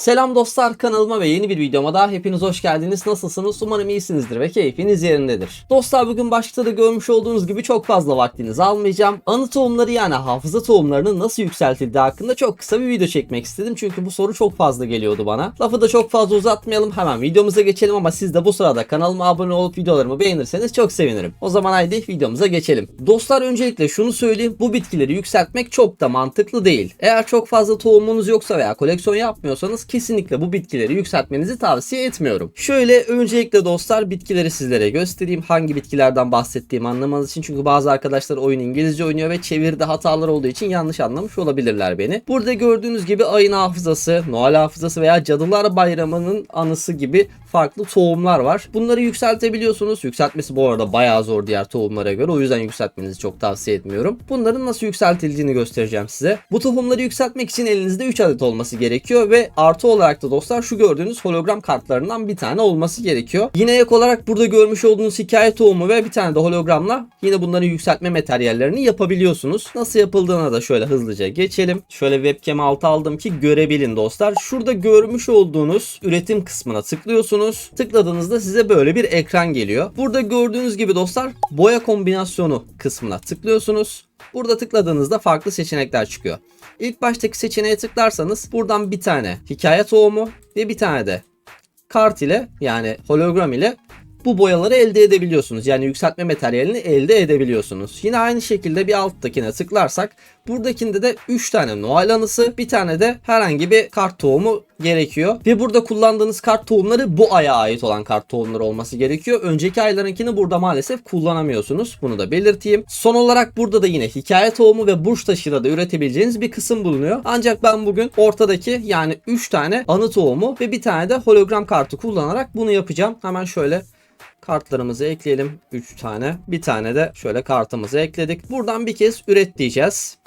Selam dostlar kanalıma ve yeni bir videoma daha hepiniz hoş geldiniz. Nasılsınız? Umarım iyisinizdir ve keyfiniz yerindedir. Dostlar bugün başta da görmüş olduğunuz gibi çok fazla vaktinizi almayacağım. Anı tohumları yani hafıza tohumlarının nasıl yükseltildiği hakkında çok kısa bir video çekmek istedim. Çünkü bu soru çok fazla geliyordu bana. Lafı da çok fazla uzatmayalım. Hemen videomuza geçelim ama siz de bu sırada kanalıma abone olup videolarımı beğenirseniz çok sevinirim. O zaman haydi videomuza geçelim. Dostlar öncelikle şunu söyleyeyim. Bu bitkileri yükseltmek çok da mantıklı değil. Eğer çok fazla tohumunuz yoksa veya koleksiyon yapmıyorsanız kesinlikle bu bitkileri yükseltmenizi tavsiye etmiyorum. Şöyle öncelikle dostlar bitkileri sizlere göstereyim. Hangi bitkilerden bahsettiğimi anlamanız için. Çünkü bazı arkadaşlar oyun İngilizce oynuyor ve çeviride hatalar olduğu için yanlış anlamış olabilirler beni. Burada gördüğünüz gibi ayın hafızası, Noel hafızası veya Cadılar Bayramı'nın anısı gibi farklı tohumlar var. Bunları yükseltebiliyorsunuz. Yükseltmesi bu arada bayağı zor diğer tohumlara göre. O yüzden yükseltmenizi çok tavsiye etmiyorum. Bunların nasıl yükseltildiğini göstereceğim size. Bu tohumları yükseltmek için elinizde 3 adet olması gerekiyor ve artı olarak da dostlar şu gördüğünüz hologram kartlarından bir tane olması gerekiyor. Yine ek olarak burada görmüş olduğunuz hikaye tohumu ve bir tane de hologramla yine bunların yükseltme materyallerini yapabiliyorsunuz. Nasıl yapıldığına da şöyle hızlıca geçelim. Şöyle webcam altı aldım ki görebilin dostlar. Şurada görmüş olduğunuz üretim kısmına tıklıyorsunuz. Tıkladığınızda size böyle bir ekran geliyor. Burada gördüğünüz gibi dostlar boya kombinasyonu kısmına tıklıyorsunuz. Burada tıkladığınızda farklı seçenekler çıkıyor. İlk baştaki seçeneğe tıklarsanız buradan bir tane hikaye tohumu ve bir tane de kart ile yani hologram ile bu boyaları elde edebiliyorsunuz. Yani yükseltme materyalini elde edebiliyorsunuz. Yine aynı şekilde bir alttakine tıklarsak buradakinde de 3 tane Noel anısı bir tane de herhangi bir kart tohumu gerekiyor. Ve burada kullandığınız kart tohumları bu aya ait olan kart tohumları olması gerekiyor. Önceki aylarınkini burada maalesef kullanamıyorsunuz. Bunu da belirteyim. Son olarak burada da yine hikaye tohumu ve burç taşıyla da üretebileceğiniz bir kısım bulunuyor. Ancak ben bugün ortadaki yani 3 tane anı tohumu ve bir tane de hologram kartı kullanarak bunu yapacağım. Hemen şöyle kartlarımızı ekleyelim 3 tane. Bir tane de şöyle kartımızı ekledik. Buradan bir kez üret diyeceğiz.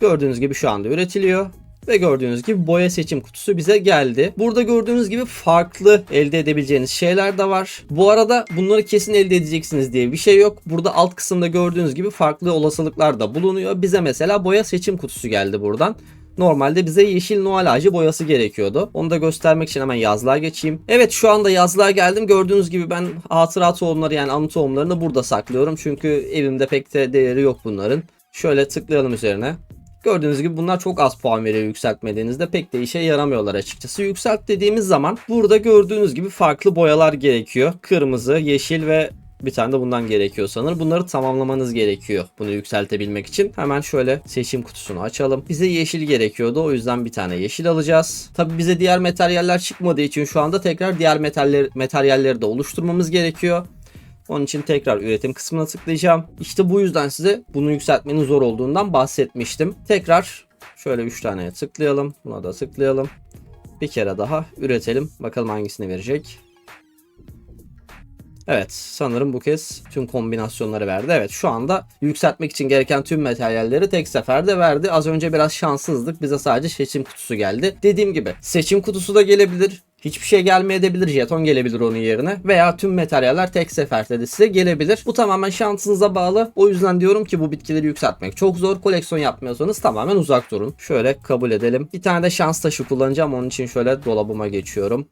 Gördüğünüz gibi şu anda üretiliyor. Ve gördüğünüz gibi boya seçim kutusu bize geldi. Burada gördüğünüz gibi farklı elde edebileceğiniz şeyler de var. Bu arada bunları kesin elde edeceksiniz diye bir şey yok. Burada alt kısımda gördüğünüz gibi farklı olasılıklar da bulunuyor. Bize mesela boya seçim kutusu geldi buradan. Normalde bize yeşil Noel ağacı boyası gerekiyordu. Onu da göstermek için hemen yazlığa geçeyim. Evet şu anda yazlığa geldim. Gördüğünüz gibi ben hatıra tohumları yani anı tohumlarını burada saklıyorum. Çünkü evimde pek de değeri yok bunların. Şöyle tıklayalım üzerine. Gördüğünüz gibi bunlar çok az puan veriyor yükseltmediğinizde pek de işe yaramıyorlar açıkçası. Yükselt dediğimiz zaman burada gördüğünüz gibi farklı boyalar gerekiyor. Kırmızı, yeşil ve bir tane de bundan gerekiyor sanırım. Bunları tamamlamanız gerekiyor bunu yükseltebilmek için. Hemen şöyle seçim kutusunu açalım. Bize yeşil gerekiyordu. O yüzden bir tane yeşil alacağız. Tabi bize diğer materyaller çıkmadığı için şu anda tekrar diğer metaller, materyalleri de oluşturmamız gerekiyor. Onun için tekrar üretim kısmına tıklayacağım. İşte bu yüzden size bunu yükseltmenin zor olduğundan bahsetmiştim. Tekrar şöyle 3 taneye tıklayalım. Buna da tıklayalım. Bir kere daha üretelim. Bakalım hangisini verecek. Evet sanırım bu kez tüm kombinasyonları verdi. Evet şu anda yükseltmek için gereken tüm materyalleri tek seferde verdi. Az önce biraz şanssızlık. Bize sadece seçim kutusu geldi. Dediğim gibi seçim kutusu da gelebilir. Hiçbir şey gelmeyebilir. Jeton gelebilir onun yerine. Veya tüm materyaller tek seferde de size gelebilir. Bu tamamen şansınıza bağlı. O yüzden diyorum ki bu bitkileri yükseltmek çok zor. Koleksiyon yapmıyorsanız tamamen uzak durun. Şöyle kabul edelim. Bir tane de şans taşı kullanacağım. Onun için şöyle dolabıma geçiyorum.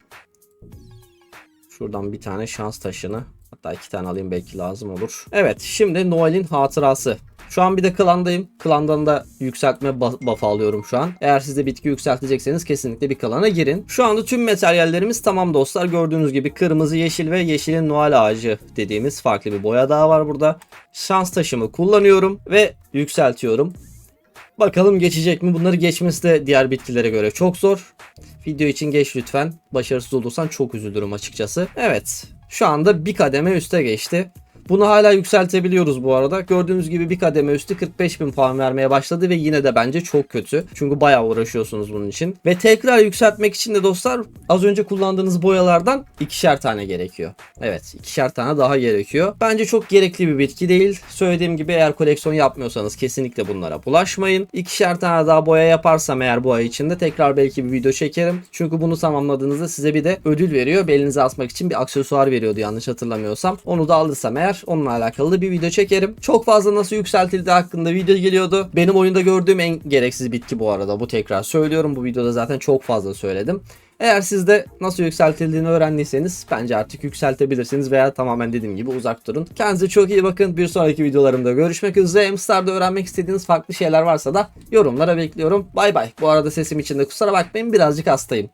Şuradan bir tane şans taşını hatta iki tane alayım belki lazım olur. Evet şimdi Noel'in hatırası. Şu an bir de klandayım. Klandan da yükseltme buff alıyorum şu an. Eğer siz de bitki yükseltecekseniz kesinlikle bir klana girin. Şu anda tüm materyallerimiz tamam dostlar. Gördüğünüz gibi kırmızı, yeşil ve yeşilin Noel ağacı dediğimiz farklı bir boya daha var burada. Şans taşımı kullanıyorum ve yükseltiyorum. Bakalım geçecek mi? Bunları geçmesi de diğer bitkilere göre çok zor. Video için geç lütfen. Başarısız olursan çok üzülürüm açıkçası. Evet. Şu anda bir kademe üste geçti. Bunu hala yükseltebiliyoruz bu arada. Gördüğünüz gibi bir kademe üstü 45 bin puan vermeye başladı ve yine de bence çok kötü. Çünkü bayağı uğraşıyorsunuz bunun için. Ve tekrar yükseltmek için de dostlar az önce kullandığınız boyalardan ikişer tane gerekiyor. Evet ikişer tane daha gerekiyor. Bence çok gerekli bir bitki değil. Söylediğim gibi eğer koleksiyon yapmıyorsanız kesinlikle bunlara bulaşmayın. İkişer tane daha boya yaparsam eğer bu ay içinde tekrar belki bir video çekerim. Çünkü bunu tamamladığınızda size bir de ödül veriyor. Belinize asmak için bir aksesuar veriyordu yanlış hatırlamıyorsam. Onu da alırsam eğer biter. Onunla alakalı da bir video çekerim. Çok fazla nasıl yükseltildiği hakkında video geliyordu. Benim oyunda gördüğüm en gereksiz bitki bu arada. Bu tekrar söylüyorum. Bu videoda zaten çok fazla söyledim. Eğer siz de nasıl yükseltildiğini öğrendiyseniz bence artık yükseltebilirsiniz veya tamamen dediğim gibi uzak durun. Kendinize çok iyi bakın. Bir sonraki videolarımda görüşmek üzere. Emstar'da öğrenmek istediğiniz farklı şeyler varsa da yorumlara bekliyorum. Bay bay. Bu arada sesim için de kusura bakmayın birazcık hastayım.